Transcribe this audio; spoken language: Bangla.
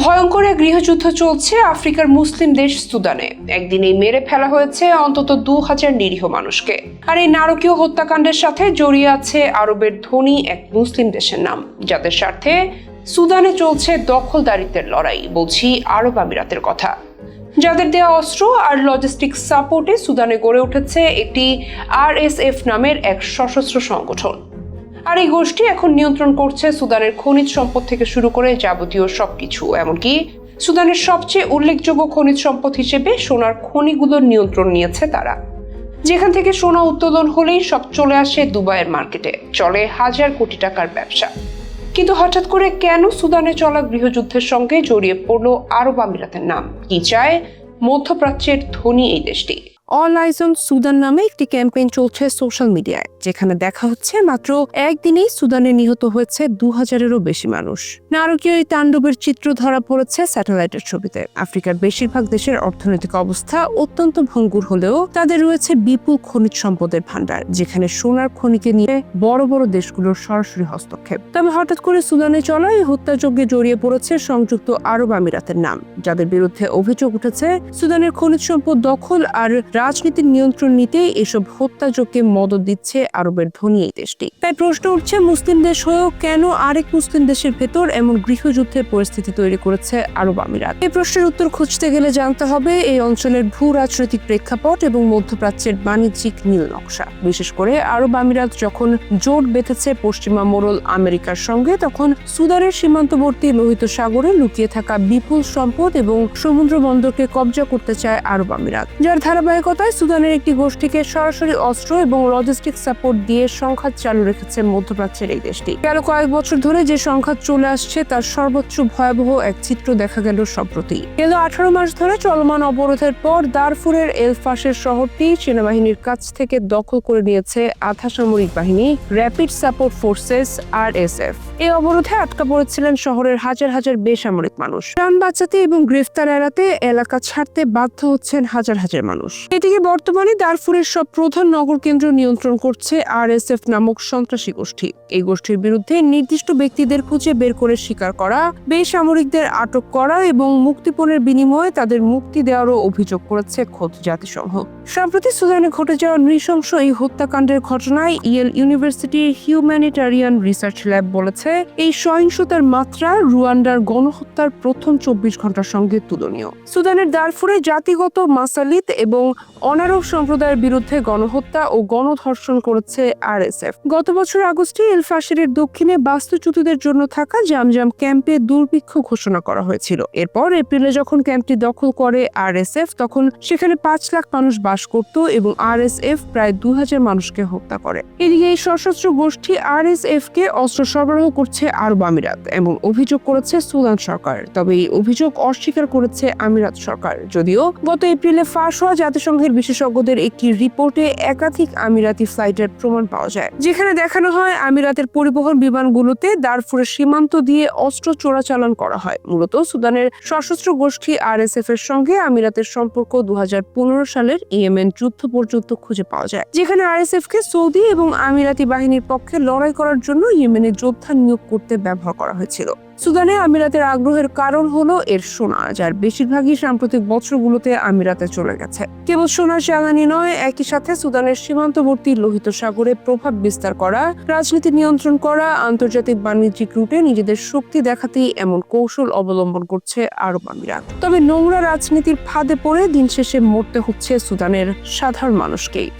ভয়ঙ্কর এক গৃহযুদ্ধ চলছে আফ্রিকার মুসলিম দেশ সুদানে। একদিনেই মেরে ফেলা হয়েছে অন্তত দু হাজার নিরীহ মানুষকে। আর এই নারকীয় হত্যাকাণ্ডের সাথে জড়িয়ে আছে আরবের ধনী এক মুসলিম দেশের নাম, যাদের স্বার্থে সুদানে চলছে দখলদারিত্বের লড়াই, বলছি আরব আমিরাতের কথা। যাদের দেয়া অস্ত্র আর লজিস্টিক সাপোর্টে সুদানে গড়ে উঠেছে একটি আরএসএফ নামের এক সশস্ত্র সংগঠন। আর এই গোষ্ঠী এখন নিয়ন্ত্রণ করছে সুদানের খনিজ সম্পদ থেকে শুরু করে যাবতীয় সবকিছু। এমনকি সুদানের সবচেয়ে উল্লেখযোগ্য খনিজ সম্পদ হিসেবে সোনার খনিগুলোর নিয়ন্ত্রণ নিয়েছে তারা। যেখান থেকে সোনা উত্তোলন হলেই সব চলে আসে দুবাইয়ের মার্কেটে, চলে হাজার কোটি টাকার ব্যবসা। কিন্তু হঠাৎ করে কেন সুদানে চলা গৃহযুদ্ধের সঙ্গে জড়িয়ে পড়ল আরব আমিরাতের নাম? কি চায়? মধ্যপ্রাচ্যের ধনী এই দেশটি। অল আইজ অন সুদান নামে একটি ক্যাম্পেইন চলছে সোশ্যাল মিডিয়ায়, যেখানে দেখা হচ্ছে মাত্র একদিনেই সুদানে নিহত হয়েছে দু হাজারেরও বেশি মানুষ। নারকীয় এই তাণ্ডবের চিত্র ধরা পড়েছে স্যাটেলাইটের ছবিতে। আফ্রিকার বেশিরভাগ দেশের অর্থনৈতিক অবস্থা অত্যন্ত ভঙ্গুর হলেও তাদের রয়েছে বিপুল খনিজ সম্পদের ভান্ডার যেখানে সোনার খনিকে নিয়ে বড় বড় দেশগুলোর সরাসরি হস্তক্ষেপ। তবে হঠাৎ করে সুদানে চলা এই হত্যাযজ্ঞে জড়িয়ে পড়েছে সংযুক্ত আরব আমিরাতের নাম, যাদের বিরুদ্ধে অভিযোগ উঠেছে সুদানের খনিজ সম্পদ দখল আর রাজনীতির নিয়ন্ত্রণ নিতে এসব হত্যাযজ্ঞে মদত দিচ্ছে আরবের ধনী এই দেশটি। তাই প্রশ্ন উঠছে, মুসলিম দেশ হয়েও কেন আরেক মুসলিম দেশের ভেতর এমন গৃহযুদ্ধের পরিস্থিতি তৈরি করেছে আরব আমিরাত? এই প্রশ্নের উত্তর খুঁজতে গেলে জানতে হবে, এই অঞ্চলের ভূ রাজনৈতিক প্রেক্ষাপট এবং মধ্যপ্রাচ্যের বাণিজ্যিক নীল নকশা। বিশেষ করে আরব আমিরাত যখন জোট বেঁধেছে পশ্চিমা মোরল আমেরিকার সঙ্গে, তখন সুদানের সীমান্তবর্তী লোহিত সাগরে লুকিয়ে থাকা বিপুল সম্পদ এবং সমুদ্র বন্দরকে কবজা করতে চায় আরব আমিরাত, যার ধারাবাহিকতায় সুদানের একটি গোষ্ঠীকে সরাসরি অস্ত্র এবং লজিস্টিক সাপোর্ট দিয়ে সংঘাত চালু রেখেছে মধ্যপ্রাচ্যের এই দেশটি। গেল কয়েক বছর ধরে যে সংঘাত চলে আসছে, তার সর্বোচ্চ ভয়াবহ এক চিত্র দেখা গেল সম্প্রতি। গেল আঠারো মাস ধরে চলমান অবরোধের পর দারফুরের এলফাসের শহরটি সেনাবাহিনীর কাছ থেকে দখল করে নিয়েছে আধা সামরিক বাহিনী rapid support forces R S F এই অবরোধে আটকা পড়েছিলেন শহরের হাজার হাজার বেসামরিক মানুষ। প্রাণ বাঁচাতে এবং গ্রেফতার এড়াতে এলাকা ছাড়তে বাধ্য হচ্ছেন হাজার হাজার মানুষ। এদিকে বর্তমানে দারফুরের সব প্রধান নগর কেন্দ্র নিয়ন্ত্রণ করছে আরএসএফ নামক সন্ত্রাসী গোষ্ঠী। এই গোষ্ঠীর বিরুদ্ধে নির্দিষ্ট ব্যক্তিদের খুঁজে বের করে স্বীকার করা, বেসামরিকদের আটক করা এবং মুক্তিপণের বিনিময়ে তাদের মুক্তি দেওয়ারও অভিযোগ করেছে খোদ জাতিসংঘ। সম্প্রতি সুদানে ঘটে যাওয়া নৃশংস এই হত্যাকাণ্ডের ঘটনায় ইয়েল ইউনিভার্সিটির হিউম্যানিটারিয়ান রিসার্চ ল্যাব বলেছে, এই সহিংসতার মাত্রা রুয়ান্ডার গণহত্যার প্রথম চব্বিশ ঘণ্টার সঙ্গে তুলনীয়। সুদানের দারফুরে জাতিগত মাসালিত এবং অনারব সম্প্রদায়ের বিরুদ্ধে গণহত্যা ও গণধর্ষণ করেছে আরএসএফ। গত বছর আগস্টে এলফাশারের দক্ষিণে বাস্তুচ্যুতদের জন্য থাকা জামজাম ক্যাম্পে দুর্ভিক্ষ ঘোষণা করা হয়েছিল। এরপর এপ্রিলে যখন ক্যাম্পটি দখল করে আরএসএফ, তখন সেখানে পাঁচ লাখ মানুষ বাস করত এবং আরএসএফ প্রায় দু হাজার মানুষকে হত্যা করে। এদিকে এই সশস্ত্র গোষ্ঠী আরএসএফ কে অস্ত্র সরবরাহ করছে আরব আমিরাত এবং অভিযোগ করেছে সুদান সরকার। তবে এই অভিযোগ অস্বীকার করেছে আমিরাত সরকার। যদিও গত এপ্রিলে ফাঁস হওয়া জাতিসংঘের বিশেষজ্ঞদের একটি রিপোর্টে একাধিক আমিরাতি ফ্লাইটের প্রমাণ পাওয়া যায়। যেখানে দেখানো হয় আমিরাতের পরিবহন বিমানগুলোতে দারফুরের সীমান্ত দিয়ে অস্ত্র চোরাচালান করা হয়। মূলত সুদানের সশস্ত্র গোষ্ঠী আরএসএফ এর সঙ্গে আমিরাতের সম্পর্ক দু হাজার পনেরো সালের ইয়েমেন যুদ্ধ পর্যন্ত খুঁজে পাওয়া যায়। যেখানে আরএসএফ কে সৌদি এবং আমিরাতি বাহিনীর পক্ষে লড়াই করার জন্য ইয়েমেনে যোদ্ধা নিয়োগ করতে ব্যবহার করা হয়েছিল। সুদানে আমিরাতের আগ্রহের কারণ হলো এর সোনা, যার বেশিরভাগই সাম্প্রতিক বছরগুলোতে আমিরাতে চলে গেছে। কেবল সোনার জ্বালানি নয়, একই সাথে সুদানের সীমান্তবর্তী লোহিত সাগরে প্রভাব বিস্তার করা, রাজনীতি নিয়ন্ত্রণ করা, আন্তর্জাতিক বাণিজ্যিক রুটে নিজেদের শক্তি দেখাতেই এমন কৌশল অবলম্বন করছে আরব আমিরাত। তবে নোংরা রাজনীতির ফাঁদে পড়ে দিন শেষে মরতে হচ্ছে সুদানের সাধারণ মানুষকেই।